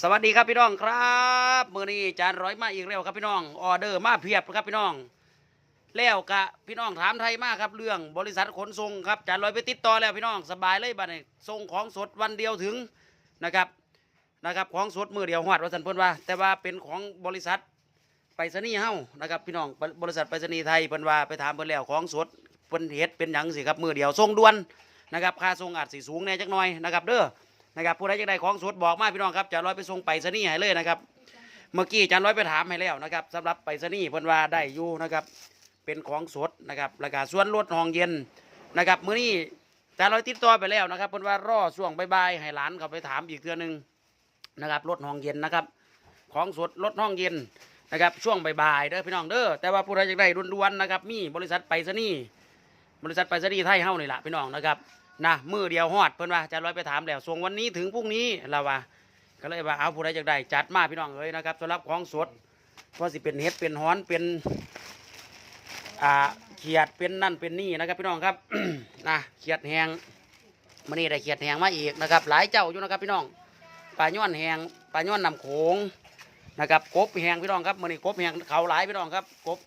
สวัสดีครับพี่น้องครับมือนี้จานร้อยมาอีกแล้วครับพี่น้องออเดอร์มาเพียบครับพี่น้อง แล้วกะพี่น้องถามไทยมากครับ เรื่องบริษัทขนส่งครับจานร้อยไปติดต่อแล้วพี่น้องสบายเลยบัดนี้ส่งของสดวันเดียวถึงนะครับนะครับของสดมือเดียวหอดว่าสันเพิ่นว่า แต่ว่าเป็นของบริษัทไปรษณีย์เฮานะครับพี่น้องบริษัทไปรษณีย์ไทยเพิ่นว่าไปถามเพิ่นแล้วของสดเพิ่นเฮ็ดเป็นหยังสิครับมือเดียวส่งด่วนนะครับค่าส่งอาจสิสูงแน่จักหน่อยนะครับเด้อ นะครับผู้ใดจะได้ของสดบอกมาพี่น้องครับจานร้อยไปส่งไปรษณีย์ให้เลยนะครับ เมื่อกี้จานร้อยไปถามให้แล้วนะครับสำหรับไปรษณีย์เพิ่นว่าได้อยู่นะครับเป็นของสดนะครับราคาส่วนลดห้องเย็นนะครับมื้อนี้จานร้อยติดต่อไปแล้วนะครับเพิ่นว่ารอช่วงบ่ายๆให้หลานเขาไปถามอีกเทื่อหนึงนะครับลดห้องเย็นนะครับ ของสดลดห้องเย็นนะครับช่วงบ่ายๆเด้อพี่น้องเด้อแต่ว่าผู้ใดจะได้ด่วนๆนะครับมีบริษัทไปรษณีย์บริษัทไปรษณีย์ไทยเฮานี่แหละพี่น้องนะครับ นะมือเดียวฮอดเพิ่นว่าจะร้อยไปถามแล้วส่งวันนี้ถึงพรุ่งนี้เราว่า ก็เลยว่าเอาผู้ใดจะได้จัดมาพี่น้องเอ้ยนะครับสำหรับของสดเพราะสิเป็นเห็ดเป็นฮ้อนเป็นอ่าเขียดเป็นนั่นเป็นนี่นะครับพี่น้องครับ นะเขียดแหงมื่อนี้ได้เขียดแหงมาอีกนะครับ หลายเจ้าอยู่นะครับพี่น้องปลาย้อนแหงปลาย้อนนำโขงนะครับกบแหงพี่น้องครับมื่อนี้กบแหงเขาหลายพี่น้องครับกบ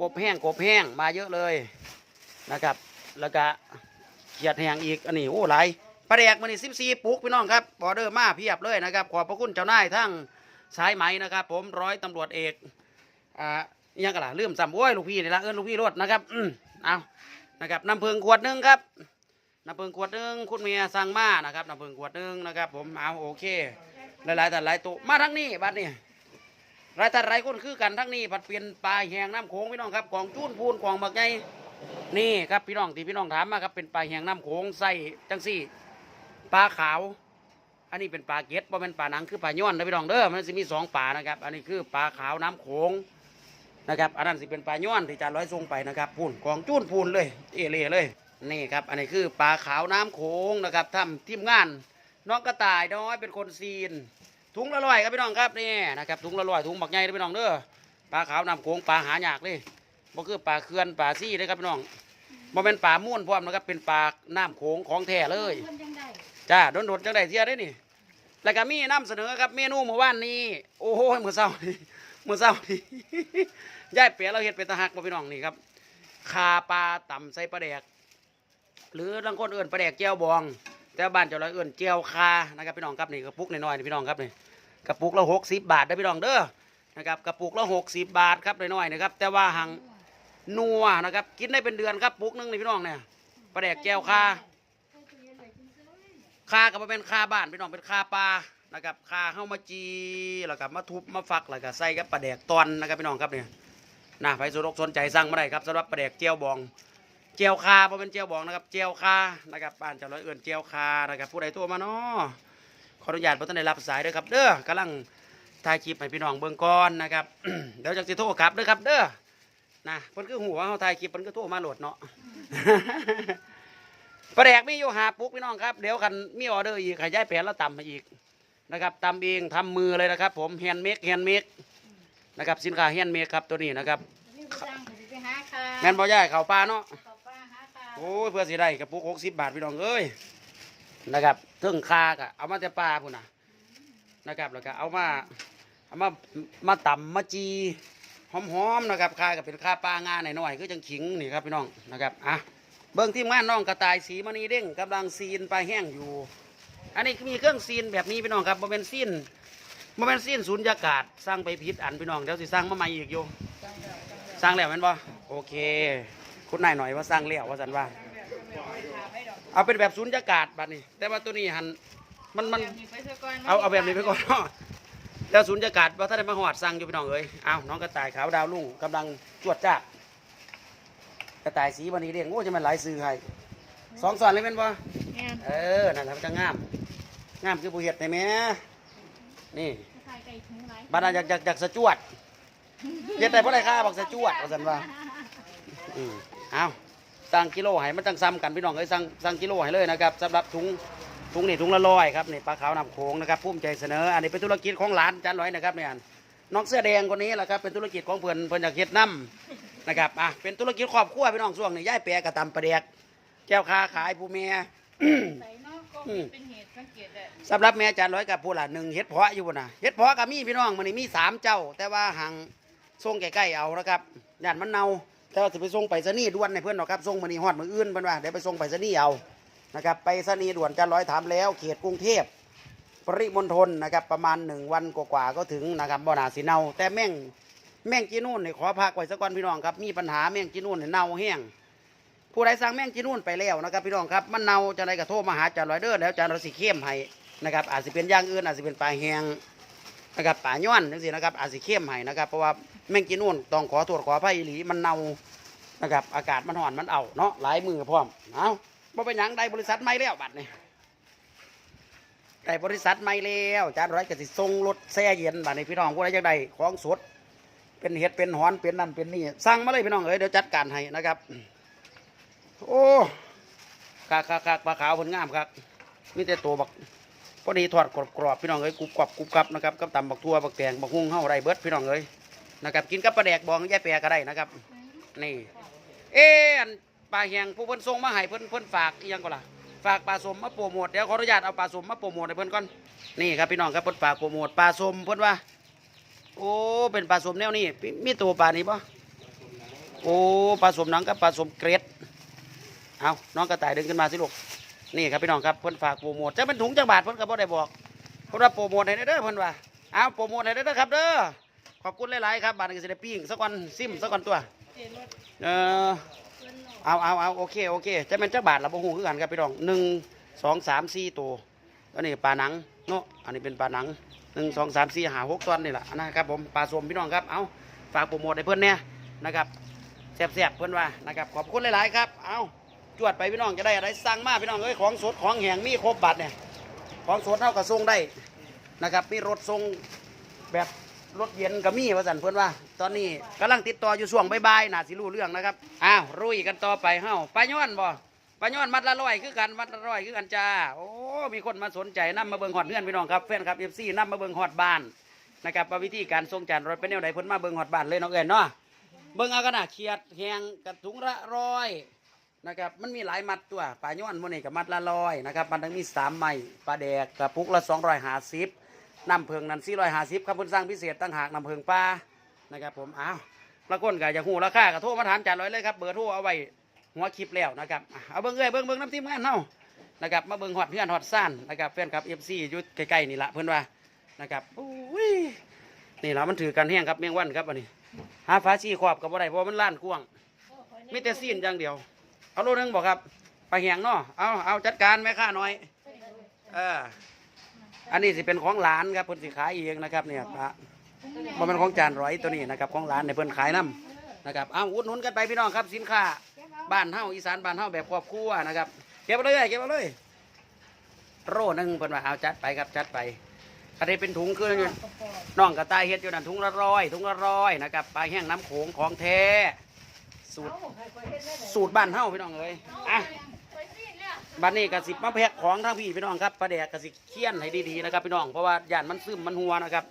กบแห้งกบแห้งมาเยอะเลยนะครับ แล้วก็ เขียดแหงอีกอันนี้โอ้หลายปลาแดกมันนี่สิบสี่ปุกพี่น้องครับออเดอร์มาเพียบเลยนะครับ ขอบพระคุณเจ้านายทั้งสายไหมนะครับ ผมร้อยตำรวจเอกอ่ายังกันล่ะเลื่อมซ้ำโอ้ยลูกพี่นี่ละเอิ้นลูกพี่รถนะครับอืมเอานะครับน้ำผึ้งขวดหนึ่งครับน้ำผึ้งขวดหนึ่งคุณเมียสั่งมานะครับน้ำผึ้งขวดหนึ่งนะครับ ผมเอาโอเค หลายๆแต่หลายตัวมาทั้งนี้บัดนี้หลายแต่หลายคนคือกันทั้งนี้ผัดเปลี่ยนปลาแหงน้ำโขงพี่น้องครับกองจูนพูนกองบักใหญ่ นี่ครับพี่น้องที่พี่น้องถามมาครับเป็นปลาแหงน้ำโขงใส่จังสี่ปลาขาว อันนี้เป็นปลาเก็ดเพราะเป็นปลาหนังคือปลาย้อนนะพี่น้องเด้อมันจะมีสองปลานะครับ อันนี้คือปลาขาวน้ำโขงนะครับอันนั้นสิเป็นปลาย้อนที่จานร้อยทรงไปนะครับพูนกองจูนพูนเลย เอเล่เลยนี่ครับ อันนี้คือปลาขาวน้ำโขงนะครับทำทีมงานน้องกระต่ายน้อยเป็นคนซีน ถุงละร้อยครับพี่น้องครับนี่นะครับถุงละร้อยถุงบักใหญ่เลยพี่น้องเด้อปลาขาวน้ำโขงปลาหายากเลย บ่คือปลาเขื่อนปลาซี่เลยครับพี่น้องบ่เป็นปลาม่วนพร้อมนะครับ เป็นปลาน้ำโขงของแท้เลยคนยังได้จ้าโดนโดนจังได้เสียได้นี่แล้วก็มีนำเสนอครับเมนูเมื่อวานนี้ โอ้โหมื้อเช้านี่มื้อเช้านี่ยายเปียเราเฮ็ดเป็นตะหักบ่พี่น้องนี่ครับคาปลาต่ำใส่ปลาแดก หรือบางคนเอื่นปลาแดกเจียวบอง แต่บ้านเจ้าเราเอื่นเจียวคานะครับพี่น้องครับนี่กระปุกน้อยๆนี่พี่น้องครับนี่กระปุกละ60บาทเด้อพี่น้องเด้อนะครับกระปุกละ60บาทครับน้อยๆนะครับแต่ว่าหัง นัวนะครับ กินได้เป็นเดือนครับปุ๊กนึงนี่พี่น้องเนี่ยปลาแดกแก้วคาคากับเป็นคาบ้านพี่น้องเป็นคาปลานะครับคาเข้ามาจีแล้วก็มาทุบมาฝักแล้วก็ใส่กับปลาแดกตอนนะครับพี่น้องครับเนี่ยนะใครสนอกสนใจสั่งมาได้ครับสำหรับปลาแดกเจียวบองเจียวคาเพราะเป็นเจียวบองนะครับเจียวคานะครับบ้านเจ้าร้อยเอื่นเจียวคานะครับผู้ใดโทรมาเนาะขออนุญาตเพ่ท่านได้รับสายด้วยครับ เด้อกำลังถ่ายคลิปให้พี่น้องเบิ่งก่อนนะครับเดี๋ยวจะสิโทรกลับเด้อครับเด้อ นะเพิ่นคือหัวเขาถ่ายคลิปเพิ่นก็โทรมาโหลดเนาะ ปลาแดกมีอยู่หาปุ๊กพี่น้องครับ เดี๋ยวคันมีออเดอร์อีกขยายแผนแล้วตำมาอีกนะครับตำเองทำมือเลยนะครับ ผมแฮนด์เมดแฮนด์เมดนะครับสินค้าแฮนด์เมดครับตัวนี้นะครับนี่ไปจ้างเขาสิไปหาค่ะแม่นบ่ย่ายข้าวปลาเนาะเขาป้าหาค่ะโอ้ยเพื่อสิได้กระปุกหกสิบบาทพี่น้องเอ้ยนะครับเทิงคากะเอามาแต่ปลาพุ่นน่ะนะครับแล้วก็เอามาเอามามาตำมาจี หอมๆนะครับคาก็เป็นคาปลางาหน่อยๆคือจังขิงนี่ครับพี่น้องนะครับอะเบิ่งทีมงานน้องกระต่ายสีมณีเด้งกำลังซีนปลาแห้งอยู่ อันนี้มีเครื่องซีนแบบนี้พี่น้องครับบ่เป็นซีนบ่เป็นซีนศูนยากาศสร้างไปผิดอันพี่น้องเดี๋ยวสิสร้างมาใหม่อีกอยู่สร้างแล้วแม่นบ่โอเค คุณนายหน่อยว่าสร้างแล้วว่าสันว่าเอาเป็นแบบศูนยากาศบัดนี้ แต่ว่าตัวนี้หันมันมันแบบนี้ไปซะก่อนเอาเอาแบบนี้ไปก่อนเนาะ แล้วศูนยากาศว่าถ้าได้มาหอดสั่งอยู่พี่น้องเอ้ยเอาน้องกระต่ายขาวดาวลุ่งกำลังจวดจ้ากระต่ายสีวันนี้เรียกโอ้จะมันหลายซื้อให้สองสอนเลยเป็นบ่เนี่ยเออนั่นแหละมันจะงามงามคือผู้เห็ดในแม่นี่ถ่ายไก่ถุงไรบ้านนั้นอยากอยากอยากสะจวดเฮ็ดได้เพราะอะไรค่าบอกสะจวดว่าสันว่าอืมเอาสั่งกิโลให้มันจังซ้ำกันพี่น้องเอ้ยสั่งสั่งกิโลให้เลยนะครับสำหรับถุง ถุงนี่ถุงละร้อยครับนี่ปลาขาวนำโขงนะครับภูมิใจเสนอ อันนี้เป็นธุรกิจของร้านจานร้อยนะครับเนี่ยน้องเสื้อแดงคนนี้แหละครับเป็นธุรกิจของเพื่อนเพื่อนอยากเฮ็ดน้ำนะครับอะเป็นธุรกิจครอบครัวพี่น้องช่วงนี้ย้ายแปรกระตำประเดกแก้วคาขายผู้เมียใส่เนาะก็อืมเป็นเหตุสังเกตเลยสำหรับแม่อาจารย์ร้อยกับผู้ละหนึ่งเฮ็ดเพาะอยู่บนน่ะเฮ็ดเพาะก็มีพี่น้องมันนี่มีสามเจ้า แต่ว่าห่างส่งใกล้ๆเอานะครับย่านมันเน่าแต่ว่าจะไปส่งไปสนีย์ด่วนในเพื่อนหรอกครับส่งมันนี่ฮอดมืออื่นเพิ่นว่าเดี๋ยวไปส่งไปสนีย์เอา นะครับไปสนีย์ด่วนจารย์ร้อยถามแล้ว เขตกรุงเทพปริมณฑลนะครับประมาณหนึ่งวันกว่าๆก็ถึงนะครับบ่น่าสิเนาแต่แม่งแม่งจีนู่นนี่ขอพักไว้สักก่อนพี่น้องครับมีปัญหาแม่งจีนู่นนี่เน่าแห้งผู้ใดสั่งแม่งจีนู่นไปแล้วนะครับพี่น้องครับมันเน่าจะไดกระโทรมาหาจานลอยเดอร์แล้วจานเรสิเข้มให้นะครับอาจจะเป็นย่างอื่นอาจจะเป็นปลาแห้งนะครับปลาย้อนจังซี่นะครับอาจจะเข้มให้นะครับเพราะว่าแม่งจีนู่นต้องขอตรวจขออภัยอีหลีมันเน่านะครับอากาศมันห่อนมันเอาเนาะหลายมือพร้อมเอา บ่เป็นหยังได้บริษัทใหม่แล้วบัดนี้ได้บริษัทใหม่แล้วจานร้อยกสิส่งรถแช่เย็นบัดนี้พี่น้องผู้ใดอยากได้ของสด เป็นเห็ดเป็นหอนเป็นนั่นเป็นนี่สั่งมาเลยพี่น้องเอ้ยเดี๋ยวจัดการให้นะครับ โอ้คักคักคักปลาขาวผลงามครับมีแต่ตัวบักพอดีทอดกรอบๆพี่น้องเอ้ยกรุบกรอบกรุบกรับนะครับกับตำบักทั่วบักแตงบักฮุ้งเฮาไรเบิดพี่น้องเอ้ยนะครับกินกับปลาแดกบองแย่แปรก็ได้นะครับ นี่ เอออัน ปลาแหงผู้เพิ่นส่งมาให้เพิ่นเพิ่นฝากอีหยังก็ล่ะฝากปลาสมมาโปรโมทเดี๋ยวขออนุญาตเอาปลาสมมาโปรโมทให้เพิ่นก่อนนี่ครับพี่น้องครับเพิ่นฝากโปรโมทปลาสมเพิ่นว่า โอ้เป็นปลาสมแนวนี้มีมีตัวปลานี้ปะโอ้ปลาสมหนังกับปลาสมเกรดเอาน้องกระต่ายดึงขึ้นมาสิลูกนี่ครับพี่น้องครับเพิ่นฝากโปรโมทจะเป็นถุงจังบาทเพิ่นก็บ่ได้บอกเพิ่นว่าโปรโมทให้เด้อเพิ่นว่าเอาโปรโมทให้เด้อครับเด้อขอบคุณหลายๆครับบาทนี้ก็สิได้ปิ้งสักวันซิมสักวันตัวเจรถเออ เอาเอาเอาโอเคโอเคจะเป็นเจักบาทละบ่ฮู้คือกันครับพี่น้องหนึ่งสองสามสี่ตัวอันนี้ปลาหนังเนาะอันนี้เป็นปลาหนังหนึ่งสองสามสี่หาหกตัวนี่แหละนะครับผมปลาสมพี่น้องครับเอาฝากโปรโมทให้เพื่อนเนี่ยนะครับแซ่บๆเพื่อนว่านะครับขอบคุณหลายๆครับเอาจวดไปพี่น้องจะได้อะไรสั่งมาพี่น้องเอ้ยของสดของแห้งมีครบบัตรเนี่ยของสดเท่ากับส่งได้นะครับมีรถส่งแบบ รถเย็นก็มีว่าสันเพื่อนว่า ตอนนี้กำลังติดต่ออยู่ช่วงบ่ายๆน่าสิรู้เรื่องนะครับอ้าวรุยกันต่อไปเฮ้าปลาย้อนบ่ปลาย้อนมัดละร้อยคือกันมัดละร้อยคือกันจ้าโอ้มีคนมาสนใจนํมาเบิ่งฮอดเพื่อนพี่น้องครับแฟนครับเอฟซีนํมาเบิ่งฮอดบ้านนะครับว่าวิธีการส่งจานรถเป็นแนวใดเพิ่นมาเบิ่งฮอดบ้านเลยน้องเอ็นเนาะเบิ่งเอากันนะเขียดแหงกับถุงละร้อยนะครับมันมีหลายมัดตัวปลาย้อนมื้อนี้กับมัดละร้อยนะครับมันทั้งมีสามไม้ปลาแดกกระปุกละ250 น้ำเพิงนั้น450ครับเพิ่นสร้างพิเศษตั้งหากน้ำเพิงปลานะครับผมอ้าวละคนก็อยากหูราคาก็โทรมาถามจานร้อยเลยครับเบอร์โทรเอาไว้หัวคลิปแล้วนะครับเอาเบิ้งเอ้ยเบิ้งเบิ้งน้ำทีมงานเฮานะครับมาเบิ้งฮอดเพื่อนฮอดซ่านนะครับแฟนครับเอฟซีอยู่ใกล้ๆนี่ละเพื่อนว่านะครับอุ้ยนี่ละมันถือกันแห้งครับเมียงวันครับอันนี้หาฟ้าชีขอบกับอะไรเพราะมันล้านกว้างมีแต่ซีนอย่างเดียว เอาโลนึงบอกครับไปแหงเนาะเอาเอาจัดการแม่ค้าหน่อยเออ อันนี้สิเป็นของหลานครับเพิ่นสิขายเองนะครับเนี่ยพระบ่แมันของจานร้อยตัวนี้นะครับของร้านในเพิ่นขายน้ำนะครับเอาอุดหนุนกันไปพี่น้องครับสินค้าบ้านเฮาอีสานบ้านเฮาแบบครอบครัวนะครับเก็บเอาเลยเก็บเอาเลย โร่หนึ่งเพิ่นว่าเอาจัดไปครับจัดไปอันนี้เป็นถุงคือน้องกระต่ายเฮ็ดอยู่นั่นถุงละร้อยถุงละร้อยนะครับปลาแห้งน้ำโขงของแท้สูตรสูตรบ้านเฮาพี่น้องเอ้ยอะ บัดนี้กระสิบมาแพ็คของทางพี่พี่น้องครับปลาแดกกสิเคี่ยนให้ดีๆนะครับพี่น้องเพราะว่าย่านมันซึมมันหัวนะครับ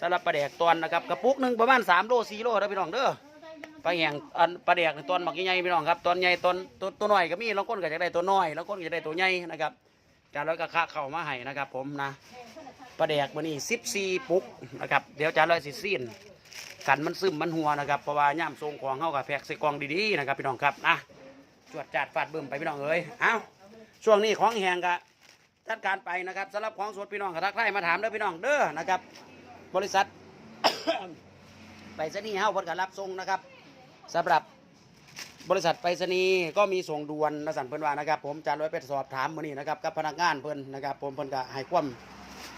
สำหรับปลาแดกตอนนะครับกระปุกหนึ่งประมาณ3โล4โลนะพี่น้องเด้อปลาแห้งอันปลาแดกนี่ตอนบักใหญ่ๆพี่น้องครับตอนใหญ่ตอนตัวตัวน้อยก็มีแล้วก้นก็จะได้ตัวน้อยแล้วก้นก็จะได้ตัวใหญ่นะครับจานร้อยก็ค่าเข้ามาให้นะครับ ผมนะปลาแดกวันนี้14ปุกนะครับเดี๋ยวจานร้อยสิซีนกันมันซึมมันหัวนะครับเพราะว่าย่ามทรงของเข้ากับแพกใส่กองดีๆนะครับพี่น้องครับนะจวดจัดฟาดบึ้มไปพี่น้องเอ้ยเอ้า ช่วงนี้ของแหงกะจัดการไปนะครับสำหรับของสดพี่น้องกระทักไล่มาถามเด้อพี่น้องเด้อนะครับ บริษัท ไปรษณีย์เฮาเพิ่นกรับส่งนะครับสำหรับบริษัทไปรษณีย์ก็มีส่งด่วนนะสันเพิ่นว่านะครับ ผมจะร้อยไปสอบถามมื้อนี้นะครับกับพนักงานเพิ่นนะครับผมเพิ่นก็ให้ความ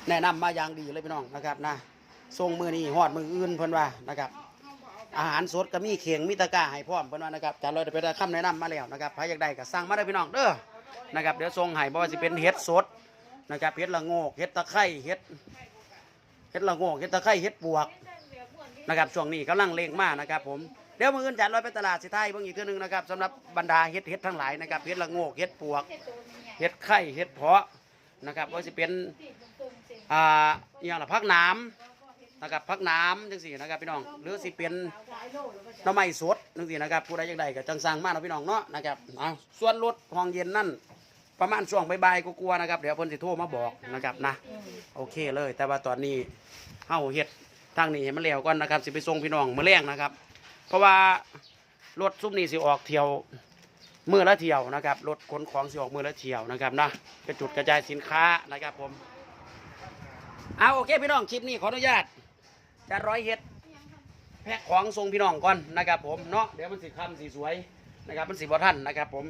แนะนำมาอย่างดีเลยพี่น้องนะครับนะส่งมือนี้ฮอดมืออื่นเพิ่นว่านะครับ อาหารสดก็มีเข่งมีตะกร้าให้พร้อมเพิ่นว่านะครับจานร้อยได้ไปได้คำแนะนำมาแล้วนะครับใครอยากได้ก็สั่งมาได้พี่น้องเด้อ นะครับเดี๋ยวส่งให้บ่ว่าสิเป็นเห็ดสดนะครับเห็ดละโงกเห็ดตะไคร้เห็ดเห็ดละโงกเห็ดตะไคร้เห็ดปวกนะครับช่วงนี้กำลังเล็งมากนะครับผมเดี๋ยวมื้ออื่นจานร้อยไปตลาดสิไทยเบิ่งอีกเทื่อนึงนะครับสำหรับบรรดาเห็ดเห็ดทั้งหลายนะครับเห็ดละโงกเห็ดปวกเห็ดไข่เห็ดเพาะนะครับว่าสิเป็นอ่าอย่างละพักน้ำ นะครับพักน้ำจังสี่นะครับพี่น้องหรือสิเป็นน้ำไม้สดนึงสินะครับผู้ใดอยากได้ก็จังสั่งมาเนาะพี่น้องเนาะนะครับเอาส่วนรถห้องเย็นนั่นประมาณช่วงบ่ายๆก็กลัวๆนะครับเดี๋ยวเพิ่นสิโทรมาบอกนะครับนะโอเคเลย แต่ว่าตอนนี้เฮาเฮ็ดทางนี้ให้มันแล้วก่อนนะครับ สิไปส่งพี่น้องมื้อแรงนะครับ เพราะว่ารถซุปนี้สิออกเที่ยวมือละเที่ยวนะครับรถขนของสิออกมือละเที่ยวนะครับนะกระจุดกระจายสินค้านะครับผมเอาโอเคพี่น้องคลิปนี้ขออนุญาต จะร้อยเฮ็ดแพ็คของส่งพี่น้องก่อนนะครับผมเนาะเดี๋ยวมันสิคำสีสวยนะครับมันสิบ่ทันนะครับผม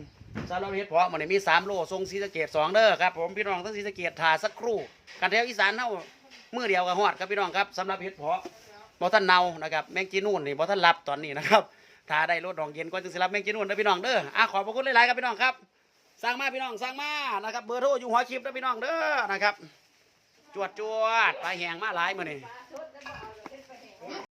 สำหรับเฮ็ดเพาะมันมีสามโลทรงศรีสะเกดสองเด้อครับผมพี่น้องทั้งศรีสะเกดถ่าสักครู่กันแถวอีสานเฮามือเดียวกับฮอดครับพี่น้องครับสำหรับเฮ็ดเพาะบ่ท่านเนานะครับแมงจีนูนนี่บ่ท่านรับตอนนี้นะครับถ้าได้รถดองเย็นก็จึงสิรับแมงจีนูนเด้อพี่น้องเด้ออะขอบพระคุณหลายๆครับพี่น้องครับสร้างมาพี่น้องสร้างมานะครับเบอร์โทรอยู่หัวคลิปเด้อพี่น้องเด้อนะครับจวดจวดปลาแหงมาหลายมือนี้